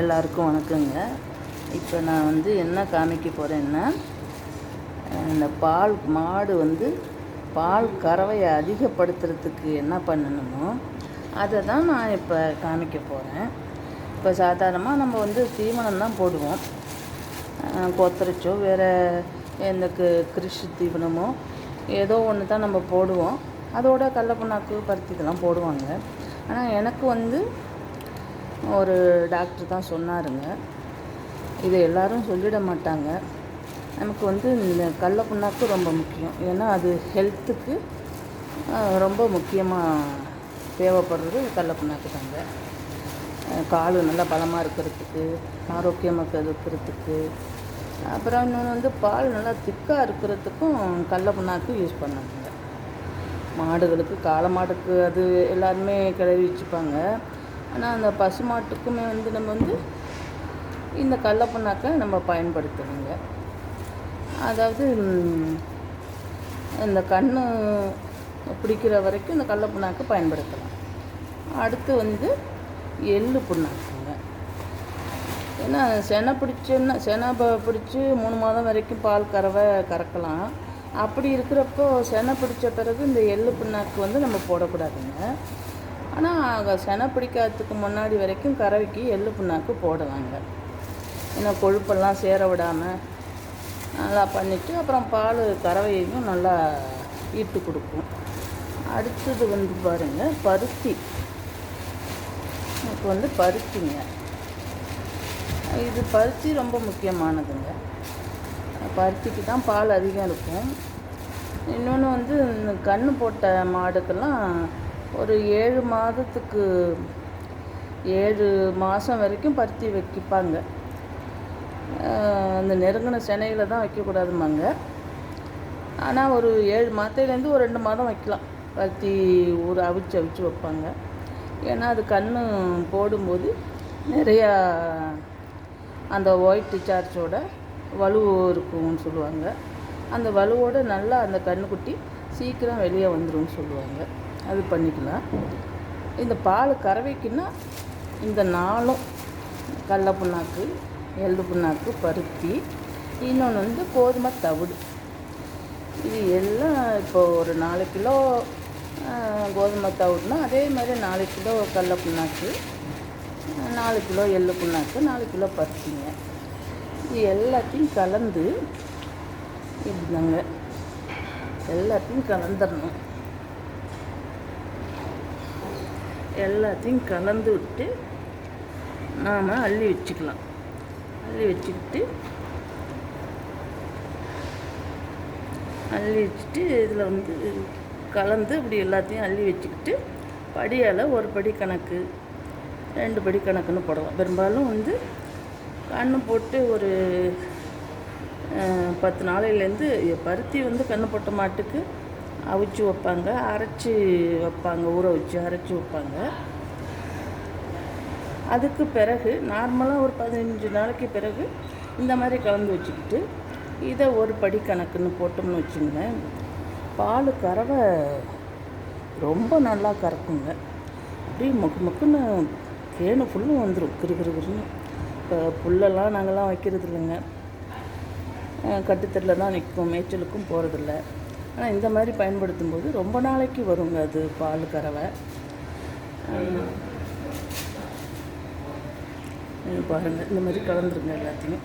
எல்லாருக்கும் வணக்கங்க. இப்போ நான் வந்து என்ன காமிக்க போகிறேன்னா இந்த பால் மாடு வந்து பால் கறவையை அதிகப்படுத்துறதுக்கு என்ன பண்ணணுமோ அதை தான் நான் இப்போ காமிக்க போகிறேன் இப்போ சாதாரணமாக நம்ம வந்து தீவனம் தான் போடுவோம். கொத்தரிச்சோ வேறு எந்த கிருஷி தீவனமோ ஏதோ ஒன்று தான் நம்ம போடுவோம். அதோட கடல புண்ணாக்கு பருத்தி இதெல்லாம் போடுவாங்க. ஆனால் எனக்கு வந்து ஒரு டாக்டர் தான் சொன்னாருங்க. இதை எல்லாரும் சொல்லிட மாட்டாங்க. நமக்கு வந்து இந்த கடல புண்ணாக்கு ரொம்ப முக்கியம். ஏன்னா அது ஹெல்த்துக்கு ரொம்ப முக்கியமாக தேவைப்படுறது கடல புண்ணாக்கு தாங்க. கால் நல்லா பலமாக இருக்கிறதுக்கு ஆரோக்கியமாக இருக்கிறதுக்கு. அப்புறம் இன்னொன்று வந்து பால் நல்லா திக்காக இருக்கிறதுக்கும் கடல புண்ணாக்கு யூஸ் பண்ணாங்க. மாடுகளுக்கு காளை மாடுக்கு அது எல்லாருமே கிளறி வச்சுப்பாங்க. ஆனால் அந்த பசு மாட்டுக்குமே வந்து நம்ம வந்து இந்த கடல புண்ணாக்கை நம்ம பயன்படுத்தணுங்க அதாவது இந்த கண் பிடிக்கிற வரைக்கும் இந்த கடல புண்ணாக்கை பயன்படுத்தலாம். அடுத்து வந்து எள்ளு புண்ணாக்குங்க. ஏன்னா செனை பிடிச்சுன்னா செனை பிடிச்சி மூணு மாதம் வரைக்கும் பால் கறவை கறக்கலாம். அப்படி இருக்கிறப்போ செனை பிடிச்ச பிறகு இந்த எள்ளு புண்ணாக்கு வந்து நம்ம போடக்கூடாதுங்க. ஆனால் செனை பிடிக்காததுக்கு முன்னாடி வரைக்கும் கறவைக்கு எள்ளு புண்ணாக்கு போடலாங்க ஏன்னா கொழுப்பெல்லாம் சேர விடாமல் நல்லா பண்ணிவிட்டு அப்புறம் பால் கறவையையும் நல்லா ஈட்டு கொடுக்கும் அடுத்தது வந்து பாருங்கள் பருத்தி. இப்போ வந்து பருத்திங்க. இது பருத்தி ரொம்ப முக்கியமானதுங்க. பருத்திக்கு தான் பால் அதிகம் இருக்கும். இன்னொன்று வந்து இந்த கன்று போட்ட மாடுக்கெல்லாம் ஒரு ஏழு மாதத்துக்கு ஏழு மாதம் வரைக்கும் பருத்தி வைக்கிப்பாங்க அந்த நெருங்கின செனையில் தான் வைக்கக்கூடாதுமாங்க ஆனால் ஒரு ஏழு மாதத்துலேருந்து ஒரு ரெண்டு மாதம் வைக்கலாம். பருத்தி ஊற அவிச்சு அவிச்சு வைப்பாங்க. ஏன்னா அது கன்று போடும்போது நிறையா அந்த ஒயிட் சார்ஜோட வலு இருக்கும்னு சொல்லுவாங்க. அந்த வலுவோடு நல்லா அந்த கண்ணுக்குட்டி சீக்கிரம் வெளியே வந்துடும் சொல்லுவாங்க. அது பண்ணிக்கலாம். இந்த பால் கறவைக்குன்னா இந்த நாளும் கடல புண்ணாக்கு எள்ளு புண்ணாக்கு பருத்தி இன்னொன்று வந்து கோதுமை தவிடு. இது எல்லாம் இப்போ ஒரு நாலு கிலோ கோதுமை தவிடுனா அதே மாதிரி நாலு கிலோ கடல புண்ணாக்கு நாலு கிலோ எள்ளு புண்ணாக்கு நாலு கிலோ பருத்திங்க. இது எல்லாத்தையும் கலந்து இப்படிதாங்க. எல்லாத்தையும் கலந்துடணும் எல்லாத்தையும் கலந்து விட்டு நாம் அள்ளி வச்சுக்கலாம். அள்ளி வச்சுக்கிட்டு அள்ளி வச்சுட்டு இதில் வந்து கலந்து இப்படி எல்லாத்தையும் அள்ளி வச்சுக்கிட்டு படியால் ஒரு படி கணக்கு ரெண்டு படி கணக்குன்னு போடலாம். பெரும்பாலும் வந்து கண்ணு போட்டு ஒரு பத்து நாளையிலேருந்து பருத்தி வந்து கண்ணு போட்ட மாட்டுக்கு அவிச்சு வைப்பாங்க அரைச்சி வைப்பாங்க ஊற வச்சு அரைச்சி வைப்பாங்க. அதுக்கு பிறகு நார்மலாக ஒரு பதினஞ்சு நாளைக்கு பிறகு இந்த மாதிரி கலந்து வச்சுக்கிட்டு இதை ஒரு படி கணக்குன்னு போட்டோம்னு வச்சுங்களேன். பால் கறவை ரொம்ப நல்லா கறக்குங்க. அப்படியே மொக்கு மொக்குன்னு கேணு ஃபுல்லும் வந்துடும் கிரு கிரு இப்போ புல்லெல்லாம் நாங்கள்லாம் வைக்கிறது இல்லைங்க கட்டுத்தரில் தான் நிற்கும் மேய்ச்சலுக்கும் போகிறதில்ல ஆனால் இந்த மாதிரி பயன்படுத்தும் போது ரொம்ப நாளைக்கு வருங்க அது பால் கறவை. பாருங்கள் இந்த மாதிரி கலந்துருங்க எல்லாத்தையும்.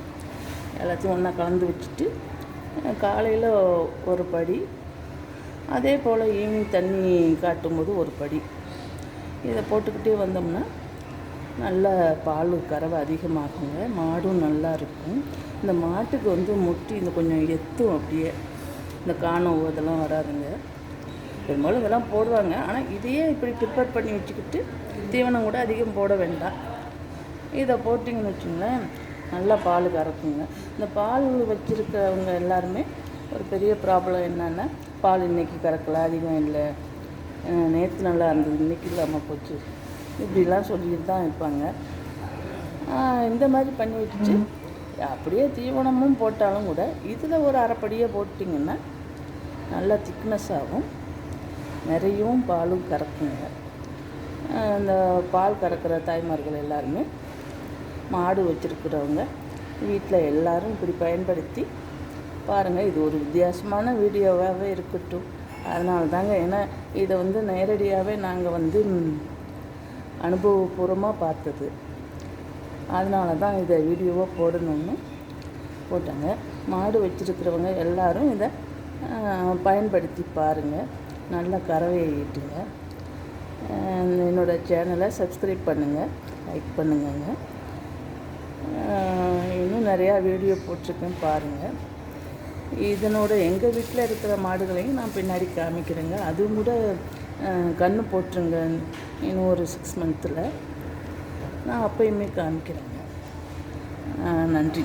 எல்லாத்தையும் ஒன்றா கலந்து வச்சுட்டு காலையில் ஒரு படி அதே போல் ஈவினிங் தண்ணி காட்டும் போது ஒரு படி. இதை போட்டுக்கிட்டே வந்தோம்னா நல்லா பால் கறவை அதிகமாகுங்க மாடும் நல்லா இருக்கும். இந்த மாட்டுக்கு வந்து முட்டி இந்த கொஞ்சம் எத்தும் அப்படியே. இந்த காணும் இதெல்லாம் வராதுங்க. பெரும்பாலும் இதெல்லாம் போடுவாங்க. ஆனால் இதையே இப்படி ப்ரிப்பேர் பண்ணி வச்சுக்கிட்டு தீவனம் கூட அதிகம் போட வேண்டாம். இதை போட்டிங்கன்னு வச்சுங்களேன் நல்லா பால் கறக்குங்க. இந்த பால் வச்சுருக்கவங்க எல்லாருமே ஒரு பெரிய ப்ராப்ளம் என்னென்னா பால் இன்றைக்கி கறக்கல அதிகம் இல்லை. நேற்று நல்லா இருந்தது இன்னைக்கு இல்லாமல் போச்சு. இப்படிலாம் சொல்லிட்டு தான் இருப்பாங்க இந்த மாதிரி பண்ணி வச்சுட்டு அப்படியே தீவனமும் போட்டாலும் கூட இதில் ஒரு அரைப்படியே போட்டிங்கன்னா நல்லா திக்னஸ் ஆகும் நிறையவும் பாலும் கறக்குங்க. அந்த இந்த பால் கறக்கிற தாய்மார்கள் எல்லாருமே மாடு வச்சுருக்கிறவங்க வீட்டில் எல்லோரும் இப்படி பயன்படுத்தி பாருங்கள் இது ஒரு வித்தியாசமான வீடியோவாகவே இருக்கட்டும். அதனால தாங்க ஏன்னா இதை வந்து நேரடியாகவே நாங்கள் வந்து அனுபவபூர்வமாக பார்த்தது. அதனால தான் இதை வீடியோவாக போடணும்னு போட்டாங்க. மாடு வச்சுருக்கிறவங்க எல்லோரும் இதை பயன்படுத்தி பாருங்கள் நல்ல கறவையை ஈட்டுங்க. என்னோடய என்னோட சேனலை சப்ஸ்கிரைப் பண்ணுங்கள் லைக் பண்ணுங்கங்க. இன்னும் நிறையா வீடியோ போட்டிருக்கேன் பாருங்கள் இதனோட எங்கள் வீட்டில் இருக்கிற மாடுகளையும் நான் பின்னாடி காமிக்கிறேங்க. அதுவும் கூட கன்று போட்டுருங்க இன்னும் ஒரு சிக்ஸ் மந்த்தில் நான் அப்பயுமே காமிக்கிறேங்க. நன்றி.